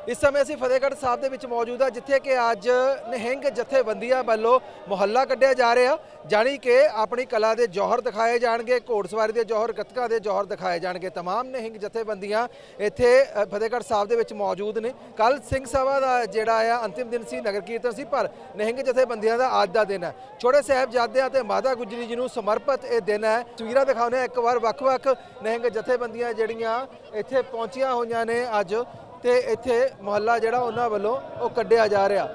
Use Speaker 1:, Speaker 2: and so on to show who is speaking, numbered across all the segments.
Speaker 1: ਇਸ ਸਮੇਂ ਅਸੀਂ ਫਤਿਹਗੜ੍ਹ ਸਾਹਿਬ ਦੇ ਵਿੱਚ ਮੌਜੂਦ ਆ ਜਿੱਥੇ ਕਿ ਅੱਜ ਨਿਹੰਗ ਜਥੇਬੰਦੀਆਂ ਵੱਲੋਂ ਮੁਹੱਲਾ ਕੱਢਿਆ ਜਾ ਰਿਹਾ ਜਾਣੀ ਕਿ ਆਪਣੀ ਕਲਾ ਦੇ ਜੌਹਰ ਦਿਖਾਏ ਜਾਣਗੇ ਘੋੜਸਵਾਰੀ ਦੇ ਜੌਹਰ ਗੱਤਕਾ ਦੇ ਜੌਹਰ ਦਿਖਾਏ ਜਾਣਗੇ तमाम ਨਿਹੰਗ ਜਥੇਬੰਦੀਆਂ ਇੱਥੇ ਅ, ਫਤਿਹਗੜ੍ਹ ਸਾਹਿਬ ਦੇ ਵਿੱਚ ਮੌਜੂਦ ਨੇ ਕੱਲ ਸਿੰਘ ਸਭਾ ਦਾ ਜਿਹੜਾ ਆ ਅੰਤਿਮ ਦਿਨ ਸੀ ਨਗਰ ਕੀਰਤਨ ਸੀ ਪਰ ਨਿਹੰਗ ਜਥੇਬੰਦੀਆਂ ਦਾ ਅੱਜ ਦਾ ਦਿਨ ਹੈ ਛੋਟੇ ਸਾਹਿਬਜ਼ਾਦਿਆਂ ਤੇ ਮਾਤਾ ਗੁਜਰੀ ਜੀ ਨੂੰ ਸਮਰਪਿਤ ਇਹ ਦਿਨ ਹੈ ਤਸਵੀਰਾਂ ਦਿਖਾਉਂਦੇ ਹਾਂ ਇੱਕ ਵਾਰ ਵੱਖ-ਵੱਖ ਨਿਹੰਗ ਜਥੇਬੰਦੀਆਂ ਜਿਹੜੀਆਂ ਇੱਥੇ ਪਹੁੰਚੀਆਂ ਹੋਈਆਂ ਨੇ ਅੱਜ ਤੇ ਇੱਥੇ ਮੁਹੱਲਾ ਜਿਹੜਾ ਉਹਨਾਂ ਵੱਲੋਂ ਉਹ ਕੱਢਿਆ ਜਾ ਰਿਹਾ।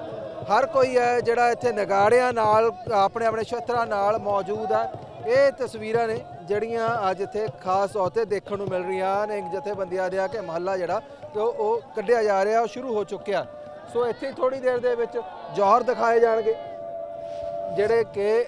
Speaker 1: ਹਰ ਕੋਈ ਹੈ ਜਿਹੜਾ ਇੱਥੇ ਨਗਾੜਿਆਂ ਨਾਲ, ਆਪਣੇ ਆਪਣੇ ਛਤਰਾਂ ਨਾਲ ਮੌਜੂਦ ਹੈ। ਇਹ ਤਸਵੀਰਾਂ ਨੇ ਜਿਹੜੀਆਂ ਅੱਜ ਇੱਥੇ ਖਾਸ ਤੌਰ ਤੇ ਦੇਖਣ ਨੂੰ ਮਿਲ ਰਹੀਆਂ ਨੇ। ਜਥੇਬੰਦੀਆਂ ਦੇ ਆ ਕਿ ਮੁਹੱਲਾ ਜਿਹੜਾ ਤੇ ਉਹ ਕੱਢਿਆ ਜਾ ਰਿਹਾ, ਉਹ ਸ਼ੁਰੂ ਹੋ ਚੁੱਕਿਆ। ਸੋ ਇੱਥੇ ਥੋੜੀ ਦੇਰ ਦੇ ਵਿੱਚ ਜੌਹਰ ਦਿਖਾਏ ਜਾਣਗੇ, ਜਿਹੜੇ ਕਿ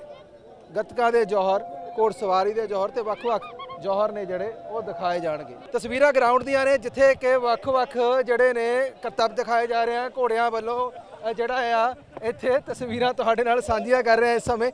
Speaker 1: ਗੱਤਕਾਂ ਦੇ ਜ਼ੌਰ ਘੋੜ ਸਵਾਰੀ ਦੇ ਜੌਹਰ ਤੇ ਵੱਖ-ਵੱਖ ਜੌਹਰ ਨੇ ਜਿਹੜੇ ਉਹ ਦਿਖਾਏ ਜਾਣਗੇ। ਤਸਵੀਰਾਂ ਗਰਾਊਂਡ ਦੀਆਂ ਨੇ, ਜਿੱਥੇ ਕਿ ਵੱਖ-ਵੱਖ ਜਿਹੜੇ ਨੇ ਕਰਤੱਵ ਦਿਖਾਏ ਜਾ ਰਹੇ ਆ ਘੋੜਿਆਂ ਵੱਲੋਂ। ਜਿਹੜਾ ਆ, ਇੱਥੇ ਤਸਵੀਰਾਂ ਤੁਹਾਡੇ ਨਾਲ ਸਾਂਝੀਆਂ ਕਰ ਰਿਹਾ ਇਸ ਸਮੇਂ।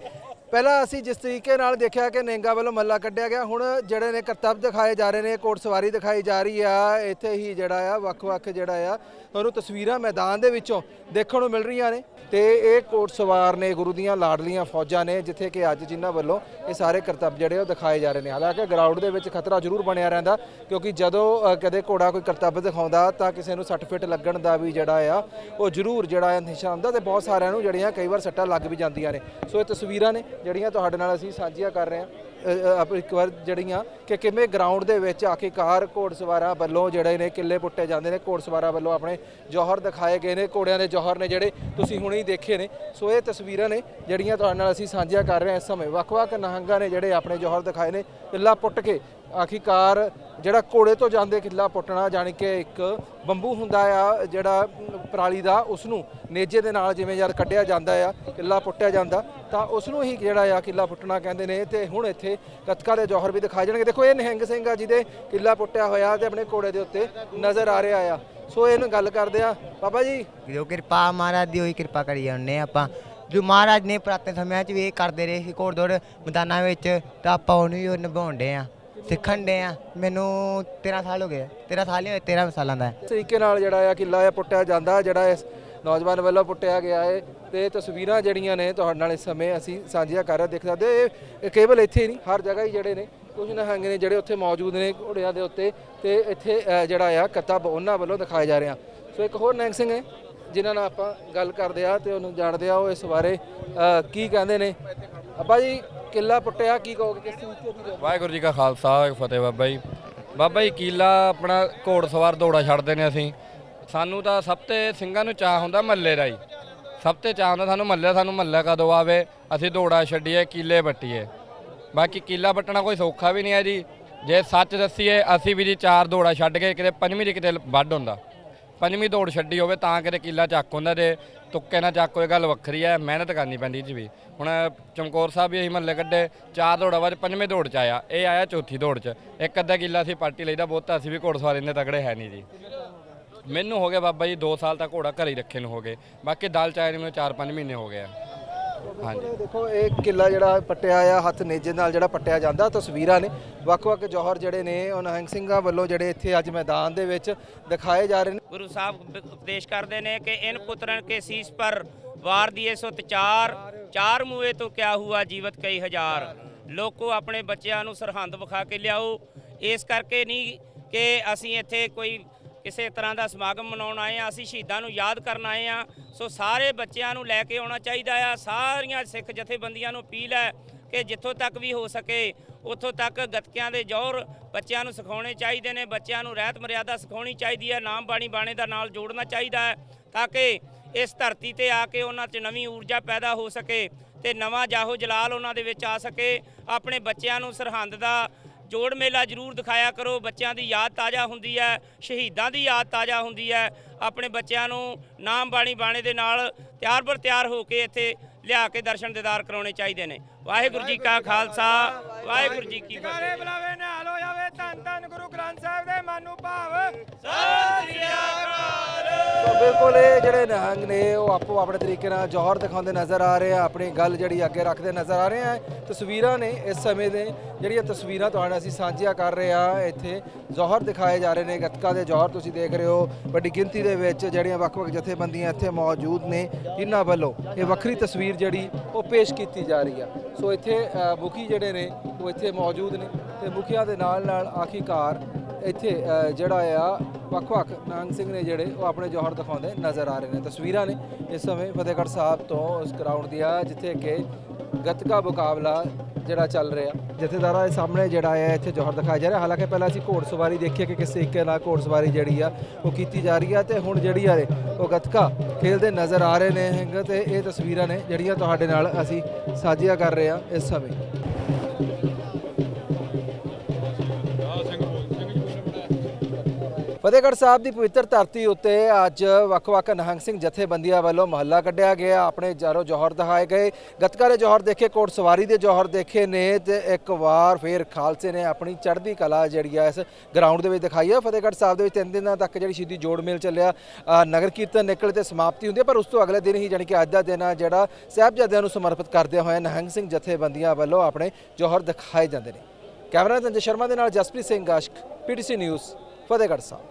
Speaker 1: ਪਹਿਲਾਂ ਅਸੀਂ ਜਿਸ ਤਰੀਕੇ ਨਾਲ ਦੇਖਿਆ ਕਿ ਨੇਂਗਾ ਵੱਲੋਂ ਮੱਲਾ ਕੱਢਿਆ ਗਿਆ, ਹੁਣ ਜਿਹੜੇ ਨੇ ਕਰਤੱਵ ਦਿਖਾਏ ਜਾ ਰਹੇ ਨੇ ਘੋੜਸਵਾਰੀ ਦਿਖਾਈ ਜਾ ਰਹੀ ਆ, ਇੱਥੇ ਹੀ ਜਿਹੜਾ ਆ, ਵੱਖ-ਵੱਖ ਜਿਹੜਾ ਆ, ਤੁਹਾਨੂੰ ਤਸਵੀਰਾਂ ਮੈਦਾਨ ਦੇ ਵਿੱਚੋਂ ਦੇਖਣ ਨੂੰ ਮਿਲ ਰਹੀਆਂ ਨੇ। ਤੇ ਇਹ ਘੋੜਸਵਾਰ ਨੇ, ਗੁਰੂ ਦੀਆਂ ਲਾਡਲੀਆਂ ਫੌਜਾਂ ਨੇ, ਜਿੱਥੇ ਕਿ ਅੱਜ ਜਿਨ੍ਹਾਂ ਵੱਲੋਂ ਇਹ ਸਾਰੇ ਕਰਤੱਵ ਜਿਹੜੇ ਉਹ ਦਿਖਾਏ ਜਾ ਰਹੇ ਨੇ। ਹਾਲਾਂਕਿ ਗਰਾਊਂਡ ਦੇ ਵਿੱਚ ਖਤਰਾ ਜ਼ਰੂਰ ਬਣਿਆ ਰਹਿੰਦਾ, ਕਿਉਂਕਿ ਜਦੋਂ ਕਦੇ ਘੋੜਾ ਕੋਈ ਕਰਤੱਵ ਦਿਖਾਉਂਦਾ, ਤਾਂ ਕਿਸੇ ਨੂੰ ਸੱਟ ਫਿੱਟ ਲੱਗਣ ਦਾ ਵੀ ਜਿਹੜਾ ਆ, ਉਹ ਜ਼ਰੂਰ ਜਿਹੜਾ ਹੈ ਨਿਸ਼ਾਨ ਹੁੰਦਾ, ਤੇ ਬਹੁਤ ਸਾਰਿਆਂ ਨੂੰ ਜਿਹੜੀਆਂ ਕਈ ਵਾਰ ਸੱਟਾਂ ਲੱਗ ਵੀ ਜਾਂਦੀਆਂ ਨੇ। ਸੋ ਇਹ ਤਸਵੀਰਾਂ ਨੇ ਜਿਹੜੀਆਂ ਤੁਹਾਡੇ ਨਾਲ ਅਸੀਂ ਸਾਂਝੀਆਂ ਕਰ ਰਹੇ ਹਾਂ ਇੱਕ ਵਾਰ ਜਿਹੜੀਆਂ ਕਿ ਕਿਵੇਂ ਗਰਾਊਂਡ ਦੇ ਵਿੱਚ ਆਖਿਰਕਾਰ ਘੋੜਸਵਾਰਾਂ ਵੱਲੋਂ ਜਿਹੜੇ ਨੇ ਕਿੱਲੇ ਪੁੱਟੇ ਜਾਂਦੇ ਨੇ, ਘੋੜਸਵਾਰਾਂ ਵੱਲੋਂ ਆਪਣੇ ਜੌਹਰ ਦਿਖਾਏ ਗਏ ਨੇ, ਘੋੜਿਆਂ ਦੇ ਜੌਹਰ ਨੇ ਜਿਹੜੇ ਤੁਸੀਂ ਹੁਣੇ ਹੀ ਦੇਖੇ ਨੇ। ਸੋ ਇਹ ਤਸਵੀਰਾਂ ਨੇ ਜਿਹੜੀਆਂ ਤੁਹਾਡੇ ਨਾਲ ਅਸੀਂ ਸਾਂਝੀਆਂ ਕਰ ਰਹੇ ਹਾਂ ਇਸ ਸਮੇਂ। ਵੱਖ-ਵੱਖ ਨਹੰਗਾਂ ਨੇ ਜਿਹੜੇ ਆਪਣੇ ਜੌਹਰ ਦਿਖਾਏ ਨੇ, ਕਿੱਲਾ ਪੁੱਟ ਕੇ ਆਖਿਰਕਾਰ ਜਿਹੜਾ ਘੋੜੇ ਤੋਂ ਜਾਂਦੇ ਕਿੱਲਾ ਪੁੱਟਣਾ ਜਾਣੀ ਕਿ ਇੱਕ ਬੰਬੂ ਹੁੰਦਾ ਆ, ਜਿਹੜਾ ਪਰਾਲੀ ਦਾ ਉਸ ਨੂੰ ਨੇਜੇ ਦੇ ਨਾਲ ਜਿਵੇਂ ਯਾਰ ਕੱਢਿਆ ਜਾਂਦਾ ਆ, ਕਿੱਲਾ ਪੁੱਟਿਆ ਜਾਂਦਾ, ਤਾਂ ਉਸ ਨੂੰ ਹੀ ਜਿਹੜਾ ਆ ਕਿੱਲਾ ਪੁੱਟਣਾ ਕਹਿੰਦੇ ਨੇ। ਤੇ ਹੁਣ ਇੱਥੇ ਗੱਤਕਾ ਦੇ ਜੌਹਰ ਵੀ ਦਿਖਾਏ ਜਾਣਗੇ। ਦੇਖੋ, ਇਹ ਨਿਹੰਗ ਸਿੰਘ ਆ, ਜਿਹਦੇ ਕਿੱਲਾ ਪੁੱਟਿਆ ਹੋਇਆ ਤੇ ਆਪਣੇ ਘੋੜੇ ਦੇ ਉੱਤੇ ਨਜ਼ਰ ਆ ਰਿਹਾ ਆ। ਸੋ ਇਹਨੂੰ ਗੱਲ ਕਰਦੇ ਆ। ਬਾਬਾ ਜੀ।
Speaker 2: ਜੋ ਕਿਰਪਾ ਮਹਾਰਾਜ ਦੀ ਹੋਈ ਕਿਰਪਾ ਕਰੀ ਜਾਂਦੇ ਆਪਾਂ। ਜੋ ਮਹਾਰਾਜ ਨੇ ਪੁਰਾਤਨ ਸਮਿਆਂ 'ਚ ਵੀ ਇਹ ਕਰਦੇ ਰਹੇ ਸੀ ਘੋੜ ਦੌੜ ਮੈਦਾਨਾਂ ਵਿੱਚ, ਤਾਂ ਆਪਾਂ ਉਹਨੂੰ ਹੀ ਉਹ ਨਿਭਾਉਂਦੇ ਆ। ਸਿੱਖਣ ਦੇ ਆ। ਮੈਨੂੰ 13 ਸਾਲ ਹੋ ਗਏ 13 ਸਾਲ ਹੀ ਹੋਏ 13 ਸਾਲਾਂ ਦਾ। ਹੈ।
Speaker 1: ਤਰੀਕੇ ਨਾਲ ਜਿਹੜਾ ਆ ਕਿੱਲਾ ਆ ਪੁੱਟਿਆ ਜਾਂਦਾ ਜਿਹੜਾ ਇਸ ਨੌਜਵਾਨ ਵੱਲੋਂ ਪੁੱਟਿਆ ਗਿਆ ਹੈ ਤੇ ਤਸਵੀਰਾਂ ਜਿਹੜੀਆਂ ਨੇ ਤੁਹਾਡੇ ਨਾਲ ਇਸ ਸਮੇਂ ਅਸੀਂ ਸਾਂਝੀਆਂ ਕਰ ਰਹੇ ਦੇਖ ਸਕਦੇ ਹੋ। ਇਹ ਕੇਵਲ ਇੱਥੇ ਹੀ ਨਹੀਂ ਹਰ ਜਗ੍ਹਾ ਹੀ ਜਿਹੜੇ ਨੇ ਕੁਝ ਨਿਹੰਗ ਨੇ ਜਿਹੜੇ ਉੱਥੇ ਮੌਜੂਦ ਨੇ ਘੋੜਿਆਂ ਦੇ ਉੱਤੇ। ਤੇ ਇੱਥੇ ਅ, ਜਿਹੜਾ ਆ ਕਤਬ ਉਹਨਾਂ ਵੱਲੋਂ ਦਿਖਾਏ ਜਾ ਰਹੇ। ਆ ਸੋ ਇੱਕ ਹੋਰ ਨਿਹੰਗ ਸਿੰਘ ਹੈ ਜਿਨ੍ਹਾਂ ਨਾਲ ਆਪਾਂ ਗੱਲ ਕਰਦੇ ਆ ਤੇ ਉਹਨੂੰ ਜਾਣਦੇ ਆ ਉਹ ਇਸ ਬਾਰੇ ਅ, ਕੀ ਕਹਿੰਦੇ ਨੇ। ਅੱਬਾ ਜੀ, ਕਿੱਲਾ ਪੁੱਟਿਆ, ਕੀ ਕਹੋਗੇ, ਕਿਸ ਤਰੀਕੇ ਦੀ
Speaker 3: ਵਾਹਿਗੁਰੂ ਜੀ ਕਾ ਖਾਲਸਾ ਫਤਿਹ ਬਾਬਾ ਜੀ। ਬਾਬਾ ਜੀ, ਕੀਲਾ ਆਪਣਾ ਘੋੜ ਸਵਾਰ ਦੌੜਾ ਛੱਡਦੇ ਨੇ ਅਸੀਂ। ਸਾਨੂੰ ਤਾਂ ਸਭ ਤੇ ਸਿੰਘਾਂ ਨੂੰ ਚਾਹ ਹੁੰਦਾ ਮੱਲੇ ਦਾ ਹੀ ਸਭ ਤੇ ਚਾਹ ਹੁੰਦਾ ਸਾਨੂੰ ਮੱਲੇ ਸਾਨੂੰ ਮੱਲਾ ਕਦੋਂ ਆਵੇ? ਅਸੀਂ ਦੌੜਾ ਛੱਡੀਏ, ਕੀਲੇ ਵੱਟੀਏ। ਬਾਕੀ ਕੀਲਾ ਵੱਟਣਾ ਕੋਈ ਸੌਖਾ ਵੀ ਨਹੀਂ ਹੈ ਜੀ। ਜੇ ਸੱਚ ਦੱਸੀਏ, ਅਸੀਂ ਵੀ ਜੀ ਚਾਰ ਦੌੜਾ ਛੱਡ ਕੇ ਕਿਤੇ ਪੰਜਵੀਂ ਦੀ ਕਿਤੇ ਵੱਢ ਹੁੰਦਾ। ਪੰਜਵੀਂ ਦੌੜ ਛੱਡੀ ਹੋਵੇ ਤਾਂ ਕਿਤੇ ਕੀਲਾ ਚੱਕ ਹੁੰਦਾ ਤੇ ਤੁੱਕੇ ਨਾਲ ਚੱਕ ਹੋਏ ਗੱਲ ਵੱਖਰੀ ਹੈ ਮਿਹਨਤ ਕਰਨੀ ਪੈਂਦੀ ਜੀ ਵੀ। ਹੁਣ ਚਮਕੌਰ ਸਾਹਿਬ ਵੀ ਅਸੀਂ ਮਹੱਲੇ ਕੱਢੇ, ਚਾਰ ਦੌੜਾਂ ਬਾਅਦ ਪੰਜਵੇਂ ਦੌੜ ਚ ਆਇਆ, ਇਹ ਆਇਆ ਚੌਥੀ ਦੌੜ ਚ। ਇੱਕ ਅੱਧਾ ਕਿੱਲਾ ਅਸੀਂ ਪਾਰਟੀ ਲਈਦਾ ਬਹੁਤਾ, ਅਸੀਂ ਵੀ ਘੋੜਸਵਾਰੀ ਇੰਨੇ ਤਕੜੇ ਹੈ ਨਹੀਂ ਜੀ। ਮੈਨੂੰ ਹੋ ਗਿਆ ਬਾਬਾ ਜੀ 2 ਸਾਲ ਤੱਕ ਘੋੜਾ ਘਰੇ ਹੀ ਰੱਖੇ ਨੂੰ ਹੋ ਗਏ, ਬਾਕੀ ਦਾਲ ਚਾਏ ਨੂੰ ਮੈਨੂੰ 4-5 ਮਹੀਨੇ ਹੋ ਗਏ ਆ। ਹਾਂਜੀ।
Speaker 1: ਦੇਖੋ, ਇਹ ਕਿੱਲਾ ਜਿਹੜਾ ਪੱਟਿਆ ਆ, ਹੱਥ ਨੇਜੇ ਨਾਲ ਜਿਹੜਾ ਪੱਟਿਆ ਜਾਂਦਾ, ਤਸਵੀਰਾਂ ਨੇ। ਵੱਖ-ਵੱਖ ਜੌਹਰ ਜਿਹੜੇ ਨੇ ਉਹ ਨਿਹੰਗ ਸਿੰਘਾਂ ਵੱਲੋਂ ਜਿਹੜੇ ਇੱਥੇ ਅੱਜ ਮੈਦਾਨ ਦੇ ਵਿੱਚ ਦਿਖਾਏ ਜਾ ਰਹੇ ਨੇ।
Speaker 4: ਗੁਰੂ ਸਾਹਿਬ ਉਪਦੇਸ਼ ਕਰਦੇ ਨੇ ਕਿ ਇਨ ਪੁੱਤਰਨ ਕੇ ਸੀਸ ਪਰ ਵਾਰ ਦੀਏ ਸੋ ਚਾਰ ਚਾਰ ਮੂਏ ਤੋਂ ਕਿਆ ਹੁਆ ਜੀਵਤ ਕਈ ਹਜ਼ਾਰ। ਲੋਕੋ ਆਪਣੇ ਬੱਚਿਆਂ ਨੂੰ ਸਰਹੰਦ ਵਿਖਾ ਕੇ ਲਿਆਓ। ਇਸ ਕਰਕੇ ਨਹੀਂ ਕਿ ਅਸੀਂ ਇੱਥੇ ਕੋਈ ਕਿਸੇ ਤਰ੍ਹਾਂ ਦਾ ਸਮਾਗਮ ਮਨਾਉਣ ਆਏ ਆ ਅਸੀਂ ਸ਼ਹੀਦਾਂ ਨੂੰ ਯਾਦ ਕਰਨ ਆਏ ਆ ਸੋ ਸਾਰੇ ਬੱਚਿਆਂ ਨੂੰ ਲੈ ਕੇ ਆਉਣਾ ਚਾਹੀਦਾ ਆ। ਸਾਰੀਆਂ ਸਿੱਖ ਜਥੇਬੰਦੀਆਂ ਨੂੰ ਅਪੀਲ ਹੈ ਕਿ ਜਿੱਥੋਂ ਤੱਕ ਵੀ ਹੋ ਸਕੇ, ਉੱਥੋਂ ਤੱਕ ਗੱਤਕਿਆਂ ਦੇ ਜ਼ੋਰ ਬੱਚਿਆਂ ਨੂੰ ਸਿਖਾਉਣੇ ਚਾਹੀਦੇ ਨੇ। ਬੱਚਿਆਂ ਨੂੰ ਰਹਿਤ ਮਰਿਆਦਾ ਸਿਖਾਉਣੀ ਚਾਹੀਦੀ ਹੈ। ਨਾਮ ਬਾਣੀ ਬਾਣੇ ਦਾ ਨਾਲ ਜੋੜਨਾ ਚਾਹੀਦਾ ਹੈ ਤਾਂ ਕਿ ਇਸ ਧਰਤੀ ਤੇ ਆ ਕੇ ਉਹਨਾਂ 'ਚ ਨਵੀਂ ਊਰਜਾ ਪੈਦਾ ਹੋ ਸਕੇ ਤੇ ਨਵਾਂ ਜਾਹੋ ਜਲਾਲ ਉਹਨਾਂ ਦੇ ਵਿੱਚ ਆ ਸਕੇ। ਆਪਣੇ ਬੱਚਿਆਂ ਨੂੰ ਸਰਹੰਦ ਦਾ ਜੋੜ ਮੇਲਾ ਜ਼ਰੂਰ ਦਿਖਾਇਆ ਕਰੋ। ਬੱਚਿਆਂ ਦੀ ਯਾਦ ਤਾਜ਼ਾ ਹੁੰਦੀ ਹੈ ਸ਼ਹੀਦਾਂ ਦੀ ਯਾਦ ਤਾਜ਼ਾ ਹੁੰਦੀ ਹੈ। ਆਪਣੇ ਬੱਚਿਆਂ ਨੂੰ ਨਾਮ ਬਾਣੀ ਬਾਣੇ ਦੇ ਨਾਲ ਤਿਆਰ ਬਰ ਤਿਆਰ ਹੋ ਕੇ ਇੱਥੇ ਲਿਆ ਕੇ ਦਰਸ਼ਨ ਦੀਦਾਰ ਕਰਾਉਣੇ ਚਾਹੀਦੇ ਨੇ। ਵਾਹਿਗੁਰੂ ਜੀ ਕਾ ਖਾਲਸਾ ਵਾਹਿਗੁਰੂ ਜੀ ਕੀ ਫਤਿਹ।
Speaker 5: ਬੁਲਾਵੇ ਨਾਲ ਹੋ ਜਾਵੇ ਧੰਨ ਧੰਨ ਗੁਰੂ ਗ੍ਰੰਥ ਸਾਹਿਬ ਦੇ ਮਨ ਭਾਵ।
Speaker 1: ਤਾਂ ਬਿਲਕੁਲ, ਇਹ ਜਿਹੜੇ ਨਿਹੰਗ ਨੇ, ਉਹ ਆਪੋ ਆਪਣੇ ਤਰੀਕੇ ਨਾਲ ਜ਼ੋਹਰ ਦਿਖਾਉਂਦੇ ਨਜ਼ਰ ਆ ਰਹੇ ਆ, ਆਪਣੀ ਗੱਲ ਜਿਹੜੀ ਅੱਗੇ ਰੱਖਦੇ ਨਜ਼ਰ ਆ ਰਹੇ ਆ। ਤਸਵੀਰਾਂ ਨੇ ਇਸ ਸਮੇਂ ਦੇ, ਜਿਹੜੀਆਂ ਤਸਵੀਰਾਂ ਤੁਹਾਡੇ ਅਸੀਂ ਸਾਂਝੀਆਂ ਕਰ ਰਹੇ ਆ, ਇੱਥੇ ਜ਼ੋਹਰ ਦਿਖਾਏ ਜਾ ਰਹੇ ਨੇ, ਗੱਤਕਾ ਦੇ ਜੌਹਰ ਤੁਸੀਂ ਦੇਖ ਰਹੇ ਹੋ। ਵੱਡੀ ਗਿਣਤੀ ਦੇ ਵਿੱਚ ਜਿਹੜੀਆਂ ਵੱਖ-ਵੱਖ ਜਥੇਬੰਦੀਆਂ ਇੱਥੇ ਮੌਜੂਦ ਨੇ ਇਹਨਾਂ ਵੱਲੋਂ ਇਹ ਵੱਖਰੀ ਤਸਵੀਰ ਜਿਹੜੀ ਉਹ ਪੇਸ਼ ਕੀਤੀ ਜਾ ਰਹੀ ਆ। ਸੋ ਇੱਥੇ ਮੁਖੀ ਜਿਹੜੇ ਨੇ, ਉਹ ਇੱਥੇ ਮੌਜੂਦ ਨੇ ਤੇ ਮੁਖੀਆਂ ਦੇ ਨਾਲ ਨਾਲ ਆਖੀਕਾਰ ਇੱਥੇ ਜਿਹੜਾ ਆ ਵੱਖ-ਵੱਖ ਨਾਂਗ ਸਿੰਘ ਨੇ ਜਿਹੜੇ ਉਹ ਆਪਣੇ ਜ਼ੋਹਰ ਦਿਖਾਉਂਦੇ ਨਜ਼ਰ ਆ ਰਹੇ ਨੇ। ਤਸਵੀਰਾਂ ਨੇ ਇਸ ਸਮੇਂ ਫਤਿਹਗੜ੍ਹ ਸਾਹਿਬ ਤੋਂ ਉਸ ਗਰਾਊਂਡ ਦੀਆਂ, ਜਿੱਥੇ ਕਿ ਗੱਤਕਾ ਮੁਕਾਬਲਾ ਜਿਹੜਾ ਚੱਲ ਰਿਹਾ। ਜਥੇਦਾਰਾਂ ਦੇ ਸਾਹਮਣੇ ਜਿਹੜਾ ਹੈ, ਇੱਥੇ ਜੋਹਰ ਦਿਖਾਇਆ ਜਾ ਰਿਹਾ। ਹਾਲਾਂਕਿ ਪਹਿਲਾਂ ਅਸੀਂ ਘੋੜਸਵਾਰੀ ਦੇਖੀ ਕਿ ਕਿਸ ਤਰੀਕੇ ਨਾਲ ਘੋੜਸਵਾਰੀ ਜਿਹੜੀ ਆ, ਉਹ ਕੀਤੀ ਜਾ ਰਹੀ ਆ ਤੇ ਹੁਣ ਜਿਹੜੀ ਆ ਉਹ ਗੱਤਕਾ ਖੇਲਦੇ ਨਜ਼ਰ ਆ ਰਹੇ ਨੇ, ਹੈਂਗ ਤੇ ਇਹ ਤਸਵੀਰਾਂ ਨੇ ਜਿਹੜੀਆਂ ਤੁਹਾਡੇ ਨਾਲ ਅਸੀਂ ਸਾਂਝੀਆਂ ਕਰ ਰਹੇ ਆ ਇਸ ਸਮੇਂ। ਫਤਿਹਗੜ੍ਹ ਸਾਹਿਬ ਦੀ ਪਵਿੱਤਰ ਧਰਤੀ ਉੱਤੇ ਅੱਜ ਵੱਖ-ਵੱਖ ਨਿਹੰਗ ਸਿੰਘ ਜਥੇਬੰਦੀਆਂ ਵੱਲੋਂ ਮਹੱਲਾ ਕੱਢਿਆ ਗਿਆ। ਆਪਣੇ ਜਾਰੋ ਜੋਹਰ ਦਿਖਾਏ ਗਏ। ਗੱਤਕਾ ਦੇ ਜੌਹਰ ਦੇਖੇ ਕੋਟ ਸਵਾਰੀ ਦੇ ਜੌਹਰ ਦੇਖੇ ਨੇ ਤੇ ਇੱਕ ਵਾਰ ਫੇਰ ਖਾਲਸੇ ਨੇ ਆਪਣੀ ਚੜ੍ਹਦੀ ਕਲਾ ਜਿਹੜੀ ਆ ਇਸ ਗਰਾਊਂਡ ਦੇ ਵਿੱਚ ਦਿਖਾਈ ਹੈ ਫਤਿਹਗੜ੍ਹ ਸਾਹਿਬ ਦੇ ਵਿੱਚ ਤਿੰਨ ਦਿਨਾਂ ਤੱਕ ਜਿਹੜੀ ਸ਼ਹੀਦੀ ਜੋੜ ਮੇਲ ਚੱਲਿਆ। ਨਗਰ ਕੀਰਤਨ ਨਿਕਲ ਤੇ ਸਮਾਪਤੀ ਹੁੰਦੀ ਹੈ ਪਰ ਉਸ ਤੋਂ ਅਗਲੇ ਦਿਨ ਹੀ ਜਾਣੀ ਕਿ ਅੱਜ ਦਾ ਦਿਨ ਆ ਜਿਹੜਾ ਸਾਹਿਬਜ਼ਾਦਿਆਂ ਨੂੰ ਸਮਰਪਿਤ ਕਰਦਿਆਂ ਹੋਇਆ ਨਿਹੰਗ ਸਿੰਘ ਜਥੇਬੰਦੀਆਂ ਵੱਲੋਂ ਆਪਣੇ ਜ਼ੋਹਰ ਦਿਖਾਏ ਜਾਂਦੇ ਨੇ। ਕੈਮਰਾ ਸੰਜੇ ਸ਼ਰਮਾ ਦੇ ਨਾਲ ਜਸਪ੍ਰੀਤ ਸਿੰਘ ਗਾਸ਼ਕ ਪੀਟੀਸੀ ਨਿਊਜ਼, ਫਤਿਹਗੜ੍ਹ ਸਾਹਿਬ।